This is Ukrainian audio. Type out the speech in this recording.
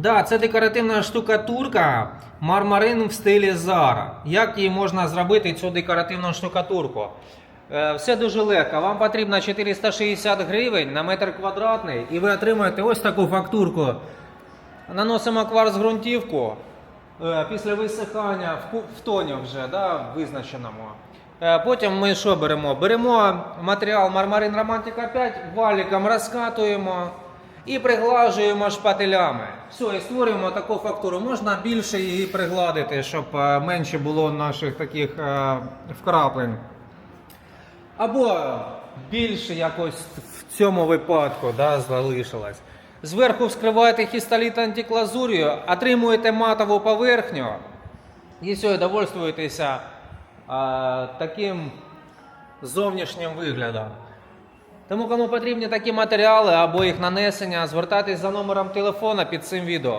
Да, це декоративна штукатурка мармарин в стилі Zara. Як її можна зробити, цю декоративну штукатурку? Е, Все дуже легко. Вам потрібно 460 гривень на метр квадратний, і ви отримаєте ось таку фактурку. Наносимо кварц ґрунтівку. Е, Після висихання в тоні вже да, визначеному. Е, Потім ми що беремо? Беремо матеріал Мармарин Романтика 5, валіком розкатуємо і приглажуємо шпателями. Все, і створюємо таку фактуру. Можна більше її пригладити, щоб е, менше було наших таких е, вкраплень. Або більше якось в цьому випадку да, залишилось. Зверху вскриваєте хістоліт антиклазур'ю, отримуєте матову поверхню і все, довольствуєтеся а, таким зовнішнім виглядом. Тому кому потрібні такі матеріали або їх нанесення, звертайтесь за номером телефона під цим відео.